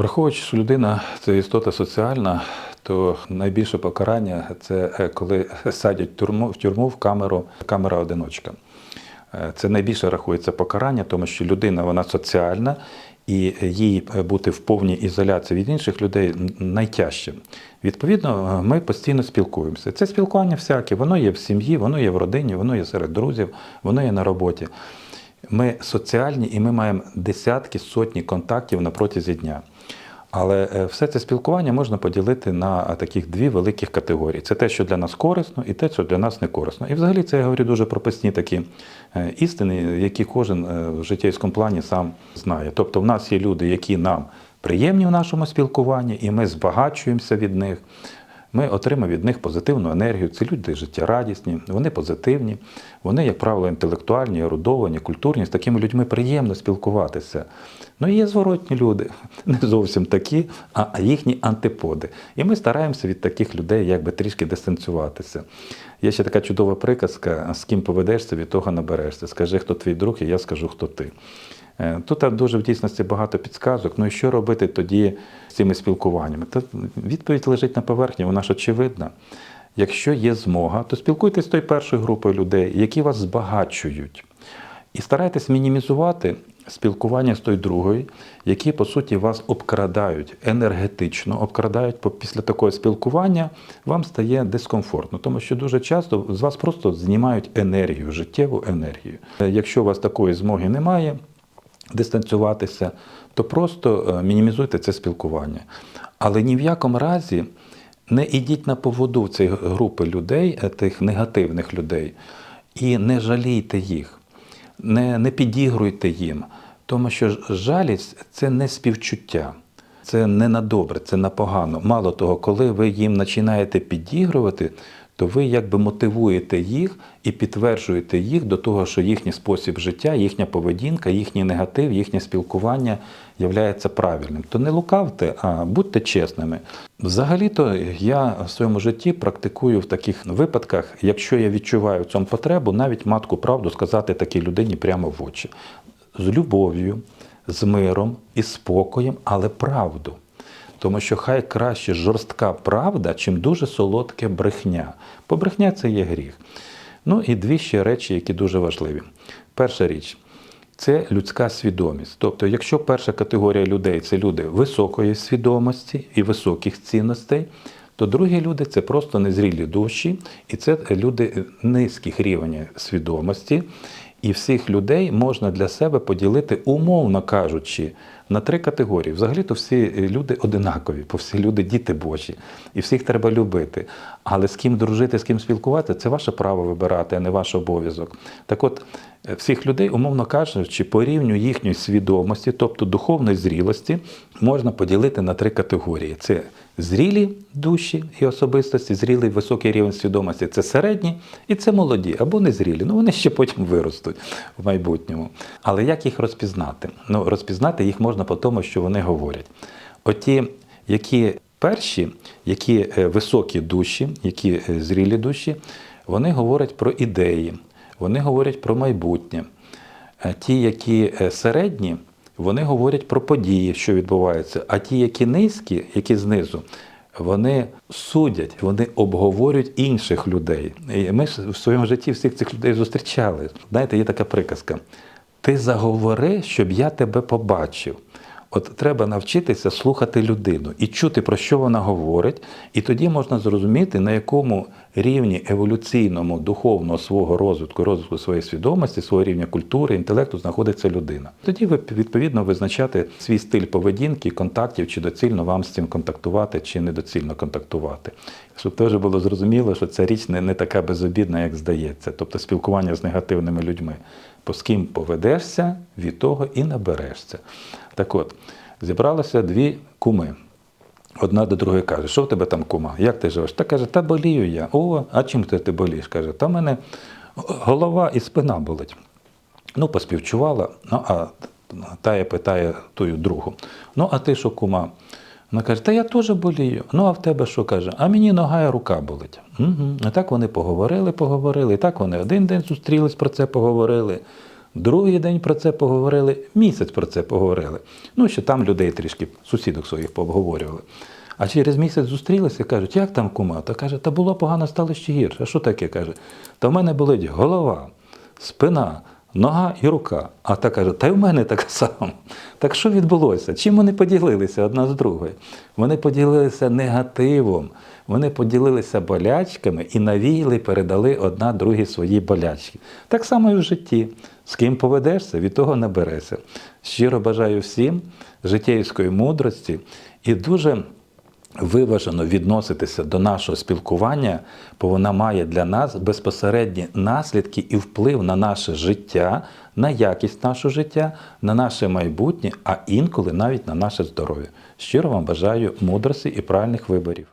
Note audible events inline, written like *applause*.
Враховуючи, що людина це істота соціальна, то найбільше покарання це е, коли садять тюрму, в тюрму в камеру, камера одиночка. Е, Це найбільше рахується покарання, тому що людина вона соціальна, і їй е, бути в повній ізоляції від інших людей найтяжче. Відповідно, ми постійно спілкуємося. Це спілкування всяке, воно є в сім'ї, воно є в родині, воно є серед друзів, воно є на роботі. Ми соціальні і ми маємо десятки, сотні контактів на протязі дня. Але е, все це спілкування можна поділити на е, таких дві великих категорії: це те, що для нас корисно, і те, що для нас не корисно. І взагалі це я говорю дуже прописні такі е, істини, які кожен в життєвському плані сам знає. Тобто, в нас є люди, які нам приємні в нашому спілкуванні, і ми збагачуємося від них. Ми отримаємо від них позитивну енергію. Це люди життєрадісні, вони позитивні, вони, як правило, інтелектуальні, ерудовані, культурні. З такими людьми приємно спілкуватися. Ну і є зворотні люди, *laughs* не зовсім такі, а їхні антиподи. І ми стараємося від таких людей якби трішки дистанціюватися. Є ще така чудова приказка: з ким поведешся, від того наберешся. Скажи, хто твій друг, і я скажу, хто ти. Е, Тут дуже в дійсності багато підсказок. Ну і що робити тоді з цими спілкуваннями? Та відповідь лежить на поверхні, вона ж очевидна. Якщо є змога, то спілкуйтесь з тою першою групою людей, які вас збагачують. І старайтесь мінімізувати спілкування з тою другою, які, по суті, вас обкрадають енергетично, обкрадають Бо після такого спілкування, вам стає дискомфортно, тому що дуже часто з вас просто знімають енергію, життєву енергію. Е, Якщо у вас такої змоги немає, дистанціюватися, то просто е, мінімізуйте це спілкування. Але ні в якому разі не ідіть на поводу цієї групи людей, е, тих негативних людей, і не жалійте їх, не, не підігруйте їм. Тому що жалість це не співчуття. Це не на добре, це на погано. Мало того, коли ви їм починаєте підігрувати, то ви якби мотивуєте їх і підтверджуєте їх до того, що їхній спосіб життя, їхня поведінка, їхній негатив, їхнє спілкування являється правильним. То не лукавте, а будьте чесними. Взагалі-то я в своєму житті практикую в таких випадках, якщо я відчуваю в цьому потребу, навіть матку правду сказати такій людині прямо в очі. З любов'ю, з миром і спокоєм, але правду. Тому що хай краще жорстка правда, чим дуже солодке брехня. Бо брехня це є гріх. Ну і дві ще речі, які дуже важливі. Перша річ це людська свідомість. Тобто, якщо перша категорія людей це люди високої свідомості і високих цінностей, то другі люди це просто незрілі душі, і це люди низьких рівнів свідомості. І всіх людей можна для себе поділити, умовно кажучи, на три категорії. Взагалі-то всі люди одинакові, бо всі люди діти Божі, і всіх треба любити. Але з ким дружити, з ким спілкуватися, це ваше право вибирати, а не ваш обов'язок. Так от, е, всіх людей, умовно кажучи, по рівню їхньої свідомості, тобто духовної зрілості, можна поділити на три категорії: це зрілі душі і особистості, зрілий високий рівень свідомості це середні і це молоді або незрілі. Ну вони ще потім виростуть в майбутньому. Але як їх розпізнати? Ну, розпізнати їх можна по тому, що вони говорять. Оті, які перші, які е, високі душі, які е, зрілі душі, вони говорять про ідеї, вони говорять про майбутнє. Ті, які е, середні, вони говорять про події, що відбуваються. А ті, які низькі, які знизу, вони судять, вони обговорюють інших людей. І ми ж в своєму житті всіх цих людей зустрічали. Знаєте, є така приказка: ти заговори, щоб я тебе побачив. От треба навчитися слухати людину і чути, про що вона говорить, і тоді можна зрозуміти, на якому рівні еволюційному, духовного свого розвитку, розвитку своєї свідомості, свого рівня культури, інтелекту знаходиться людина. Тоді ви відповідно визначати свій стиль поведінки, контактів, чи доцільно вам з цим контактувати, чи недоцільно контактувати. Щоб теж було зрозуміло, що ця річ не, не така безобідна, як здається, тобто спілкування з негативними людьми. Бо з ким поведешся, від того і наберешся. Так от, зібралися дві куми. Одна до другої каже, що в тебе там кума? Як ти живеш? Та каже, та болію я. О, а чим ти, ти болієш? Каже, та в мене голова і спина болить. Ну, поспівчувала, ну, а тая питає тую другу. Ну, а ти що, кума? Вона каже, та я теж болію. Ну, а в тебе що каже? А мені нога і рука болить. Угу. А так вони поговорили, поговорили. І так вони один день зустрілись, про це поговорили. Другий день про це поговорили, місяць про це поговорили. Ну, що там людей трішки, сусідок своїх пообговорювали. А через місяць зустрілися і кажуть, як там кума? Та каже, та було погано, стало ще гірше. А що таке? каже? Та в мене болить голова, спина, нога і рука. А та каже, та й в мене так само. Так що відбулося? Чим вони поділилися одна з другою? Вони поділилися негативом, вони поділилися болячками і навіяли, передали одна другій свої болячки. Так само і в житті. З ким поведешся, від того наберешся. Щиро бажаю всім життєвської мудрості і дуже виважено відноситися до нашого спілкування, бо вона має для нас безпосередні наслідки і вплив на наше життя, на якість нашого життя, на наше майбутнє, а інколи навіть на наше здоров'я. Щиро вам бажаю мудрості і правильних виборів.